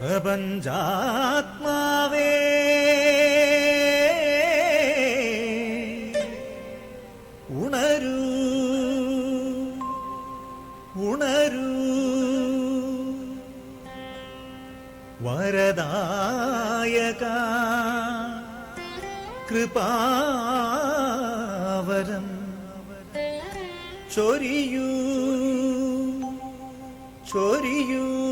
பிரபஞ்சாத்மாவே. உணரு உணரு. வரதாயகா கிருபாவரம். சொரியு சொரியு.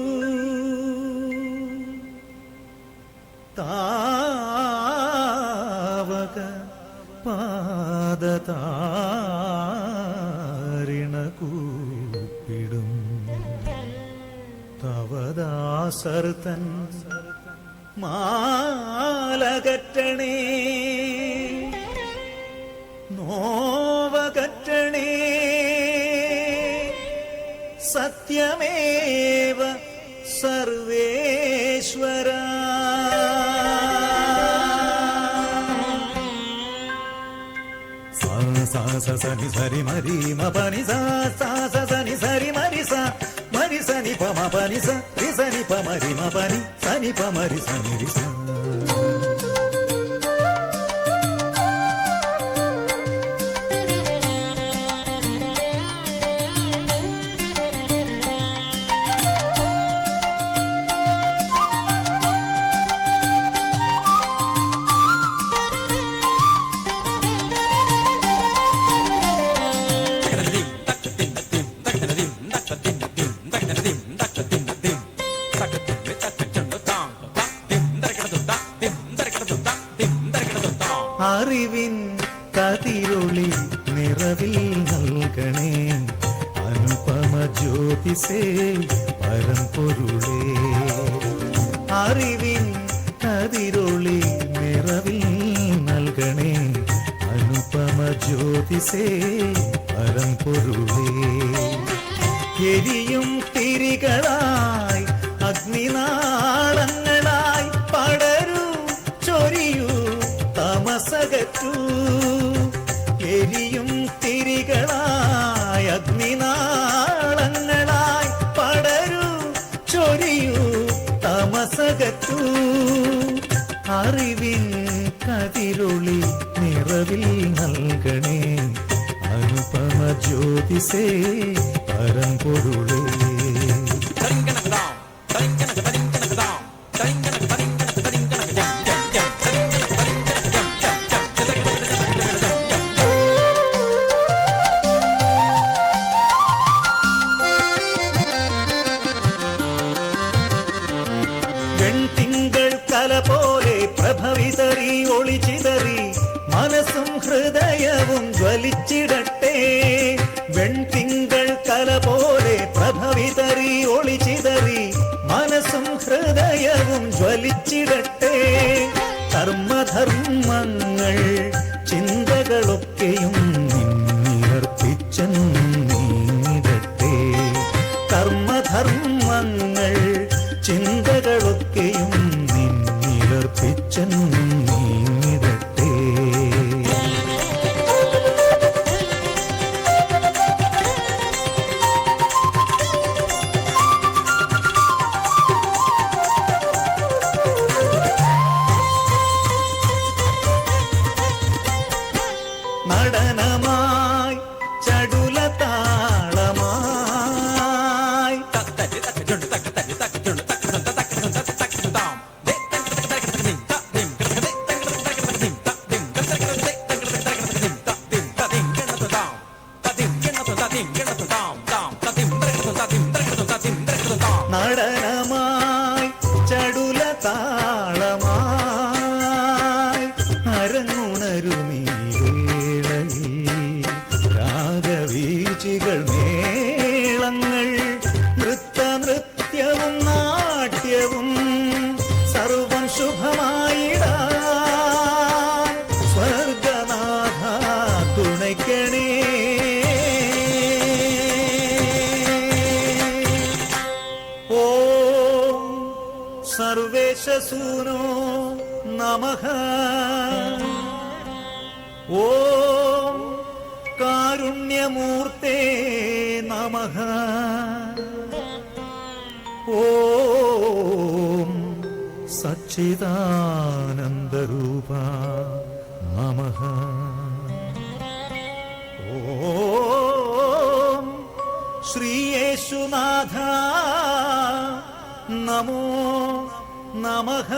പാദതാരിണ കൂപ്പിടും തവദാസർത്തൻ മാലകറ്റണേ നോവകറ്റണേ സത്യമേവ സർവേശ്വര సా సని సరి మరి మ పని సా సా సని సరి మరి సా మరి సని పమ పని సని సని పమరి మ పని సని పమరి సని రి సా അറിവിൻ കതിരൊളി നിറവിൽ നൽകണേ അനുപമ ജ്യോതിസേ പരമ്പൊരുളേ അറിവിൻ കതിരൊളി നിറവിൽ നൽകണേ അനുപമ ജ്യോതിസേ പരമ്പൊരുളേ എരിയും തിരികളായി അഗ്നിനാളങ്ങളായി അറിവിൻ കതിരൊളി നിറവിൽ നൽകണേ അനുപമ ജ്യോതിസേ പരമ്പൊരുളേ മനസ്സും ഹൃദയവും ജ്വലിച്ചിടട്ടെ. വെൺതിങ്കൾ കല പോലെ പ്രഭവിതറി ഒളിച്ചിതറി മനസ്സും ഹൃദയവും ജ്വലിച്ചിടട്ടെ. കർമ്മധർമ്മങ്ങൾ ചിന്തകളൊക്കെയും നിന്നിർപ്പിച്ചെന്നിടട്ടെ കർമ്മധർമ്മങ്ങൾ ചിന്തകളൊക്കെയും നടനമായി ചടുല താളമായി. നടനമായി സർവേശസൂനോ നമ. ഓം കാരുണ്യമൂർത്തേ നമ. ഓം സച്ചിദാനന്ദരൂപ നമ. ഓം ശ്രീയേശുനാഥ നമോ നമഃ